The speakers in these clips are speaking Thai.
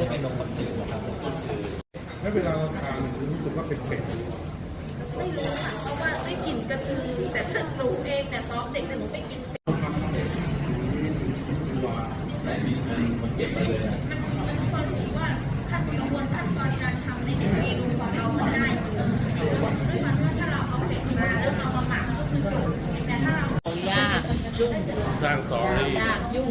จะเป็นนมข้นจืดนะครับแล้เวลาเราทานรู้สึกว่าเป็นเป็ดไม่รู้ค่ะเพราะว่าได้กลิ่นกระทือแต่ถ้าหนูเองเนี่ยซอมเด็กแต่หนูไม่กินเป็ดทำเป็ดตัวแต่มันมันเก็บไปเลยอะมันมันความรู้สึกว่าขั้นกระบวนขั้นตอนการทำในเมนูของเรามันง่ายกว่าด้วยความว่าถ้าเราเอาเป็ดมาแล้วเรามาหมักก็คือจบแต่ถ้าเรายากยุ่งสร้างต่อให้ยากยุ่ง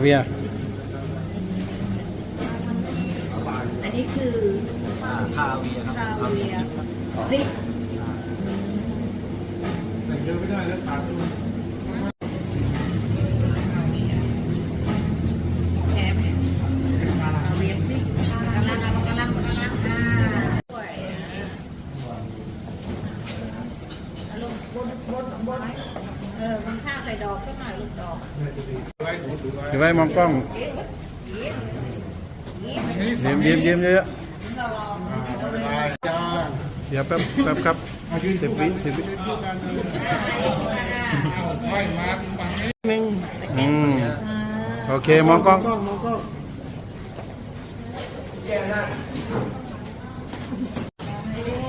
เวียร์อันนี้คือคาเวียร์ครับคาเวียร์พริกใส่เยอะไม่ได้แล้วขาดทุนแถมเอาเวียนพริกกำลังกำลังกำลังกำลังอ่าสวยอารมณ์บนบนบนเออบนข้าวใส่ดอกก็หน่อยลูกดอกไว้หนูถือไว้ถือไว้มองกล้องยิ้มยิ้มยิ้มเยอะลายจ้าๆเดี๋ยวแป๊บแป๊บครับสิบวิสิบวิคู่กันเลยไว้มาฝั่งนี้หนึ่งอืมโอเคมองกล้อง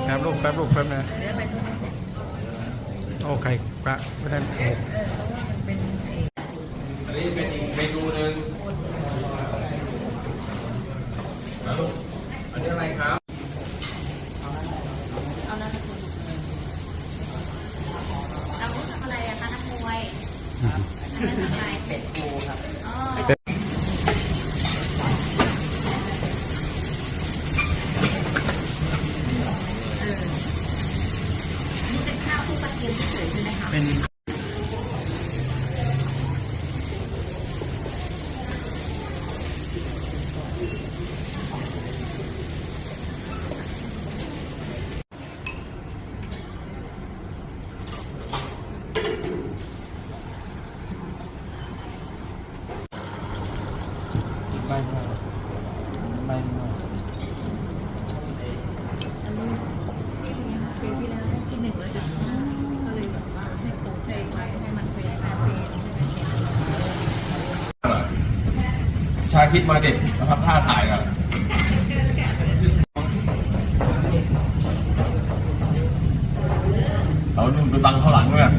แป๊บลูกแป๊บลูกแป๊บนะโอ้ไข่ปลาไม่ได้ อ้อันนี้เป็นอีกเมนูหนึ่งแล้วลูกอันนี้อะไรครับเราทำอะไรอะคะนักมวยอันนั้นทำอะไรเป็ดปูครับอ๋อนี่เป็นข้าวคลุกกระเทียมเฉยๆใช่ไหมคะ ใกมากไม่มากปีแล้วได้ท่หนึ่ายแล้ชวเาคิดมาเด็ดนะครับท่าถ่ายครับเราดูตังเข้าหลังเนี่ย